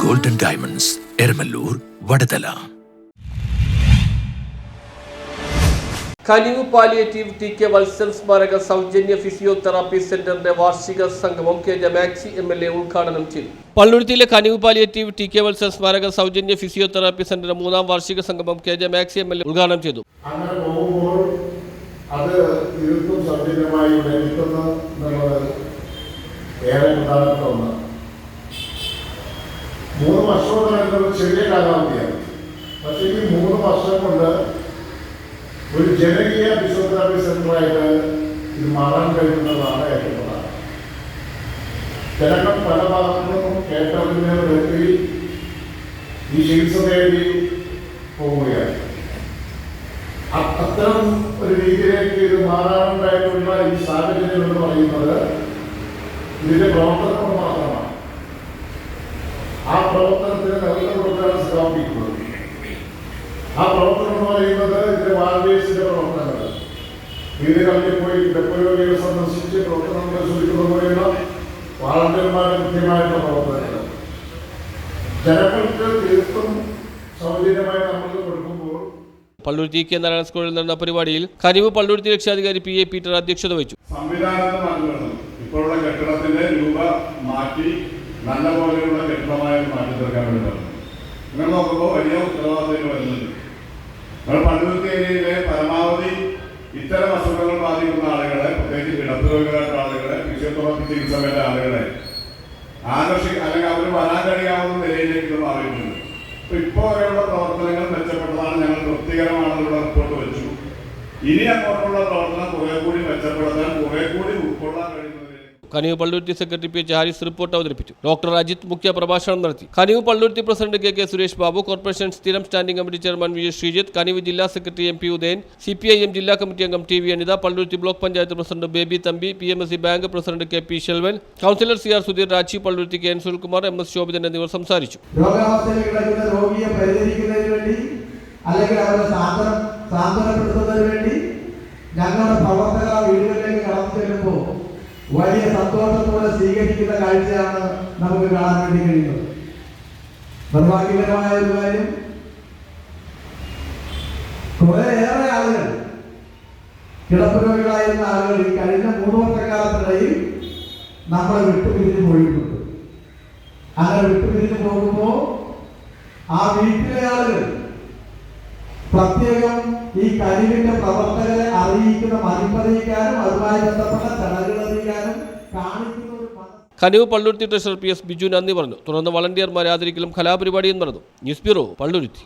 Diamonds Eramallur Vadathala കനിവ് palliative T K Vatsal സ്മാരക സൗജന്യ physiotherapy സെന്ററിന്റെ വാർഷിക സംഗമം കെ ജമാക്സി എം എൽ എ ഉദ്ഘാടനം ചെയ്തു. പള്ളുരുത്തിയിലെ കനിവ് പാലിയേറ്റീവ് ടി കെ വത്സൽ സ്മാരക സൗജന്യ ഫിസിയോതെറാപ്പി സെന്ററിന്റെ മൂന്നാം വാർഷിക സംഗമം കെ ജമാക്സി എം എൽ എ ഉദ്ഘാടനം ചെയ്തു. അത് തീർത്തും സൗജന്യമായി ഏറെ പ്രധാനപ്പെട്ട ഒന്നാണ് മൂന്ന് വർഷം എന്ന് പറയുന്നത് ചെറിയ കാലാവധിയാണ്. പക്ഷേ ഈ മൂന്ന് വർഷം കൊണ്ട് ഒരു ജനകീയ ഫിസിയോതെറാപ്പി സെന്ററായിട്ട് ഇത് മാറാൻ കഴിയുന്നതാണ് ഏറ്റവും ജനങ്ങൾ പല ഭാഗത്തുനിന്നും കേട്ടറിഞ്ഞ വ്യക്തി ഈ ചികിത്സ തേടി പോവുകയാണ്. അത്തരം ഒരു രീതിയിലേക്ക് ഇത് മാറാനുണ്ടായിട്ടുള്ള ഈ സാഹചര്യം എന്ന് പറയുന്നത് ഇതിന്റെ പ്രവർത്തനങ്ങൾ മാത്രമാണ് ആ പ്രവർത്തനത്തിന് നേതൃത്വം കൊടുക്കാണ് സ്ഥാപിക്കുന്നത് ആ പ്രവർത്തനം എന്ന് പറയുന്നത് ഇതിന്റെ വാർഡേഴ്സിന്റെ പ്രവർത്തനങ്ങൾ വീടുകളിൽ പോയി ഡെപ്പോയോഗികൾ സന്ദർശിച്ച് പ്രവർത്തനം പരിശോധിക്കുന്ന പോലെയുള്ള വാളണ്ടിയർമാരുടെ കൃത്യമായിട്ടുള്ള പ്രവർത്തനങ്ങൾ ജനങ്ങൾക്ക് തീർത്തും സൗജന്യമായി നമ്മൾക്ക് കൊടുക്കുമ്പോൾ പള്ളുരുത്തി കെ നാരായണ സ്കൂളിൽ നടന്ന പരിപാടിയിൽ കനിവ് പള്ളുരുത്തി രക്ഷാധികാരി പി എ പീറ്റർ അധ്യക്ഷത വഹിച്ചു. സംവിധാനത്തെ ഇപ്പോഴുള്ള കെട്ടിടത്തിന്റെ രൂപ മാറ്റി നല്ല പോലെയുള്ള കെട്ടിടമായ മാറ്റി തീർക്കാൻ വേണ്ടി പറഞ്ഞു. ഇങ്ങനെ നോക്കുമ്പോൾ വലിയ ഉത്തരവാദിത്തം വരുന്നുണ്ട്. നമ്മൾ പള്ളുരുത്തി ഏരിയയിലെ പരമാവധി ഇത്തരം അസുഖങ്ങൾ ബാധിക്കുന്ന ആളുകളെ പ്രത്യേകിച്ച് കിടപ്പ് രോഗികളായിട്ടുള്ള ആളുകളെ ഫിസിയോതെറാപ്പി ചികിത്സ വേണ്ട ആളുകളെ ആകർഷി അല്ലെങ്കിൽ അവർ വരാൻ കഴിയാവുന്ന നിലയിലേക്ക് മാറിയിട്ടുണ്ട്. അപ്പൊ ഇപ്പോൾ വരെയുള്ള പ്രവർത്തനങ്ങൾ മെച്ചപ്പെട്ടതാണ്. ഞങ്ങൾ തൃപ്തികരമാണെന്നുള്ള റിപ്പോർട്ട് വെച്ചു. ഇനി അങ്ങോട്ടുള്ള പ്രവർത്തനം കുറെ കൂടി മെച്ചപ്പെടുത്താൻ കുറെ കൂടി ഉൾക്കൊള്ളാൻ കഴിയുന്നതിലേക്ക് Kanivu Palluruthy secretary P H Haris report അവതരിപ്പിച്ചു. ഡോക്ടർ അജിത് മുഖ്യ പ്രഭാഷണം നടത്തി. Kanivu Palluruthy president K K Suresh Babu corporation സ്ഥിരം standing committee chairman V S Sreejith Kanivu ജില്ലാ secretary M P Udayan C P I M ജില്ലാ committee അംഗം T V Anitha Palluruthy block panchayat president Baby Thampi P M S C bank president K P Selvan councillor C R Sudheer Raji Palluruthy K N Sunilkumar M S Shobhithan എന്നിവർ സംസാരിച്ചു. ഞങ്ങളുടെ പ്രവർത്തകർ ആ വീടുകളിലേക്ക് കടന്നു ചെല്ലുമ്പോൾ വലിയ സന്തോഷത്തോടെ സ്വീകരിക്കുന്ന കാഴ്ചയാണ് നമുക്ക് കാണാൻ വേണ്ടി കഴിയുന്നത്. നിർഭാഗ്യകരമായ ഒരു കാര്യം കുറേയേറെ ആളുകൾ കിടപ്പുരോഗികളായിരുന്ന ആളുകൾ ഈ കഴിഞ്ഞ മൂന്ന് വർഷക്കാലത്തിനിടയിൽ നമ്മളെ വിട്ടുപിരിഞ്ഞ് പോയിട്ടുണ്ട്. അങ്ങനെ വിട്ടുപിരിഞ്ഞ് പോകുമ്പോൾ ആ വീട്ടിലെ ആളുകൾ പ്രത്യേകം ഈ കഴിവിന്റെ പ്രവർത്തകരെ അറിയിക്കുന്ന മതിപ്പറിയിക്കാനും അതുമായി ബന്ധപ്പെട്ട ചടങ്ങുകൾ അറിയിക്കാനും കാണിക്കുന്ന Kanivu Palluruthy treasurer P S Biju നന്ദി പറഞ്ഞു. തുടർന്ന് വളണ്ടിയർമാരെ ആദരിക്കലും കലാപരിപാടിയും നടന്നു. News bureau Palluruthy.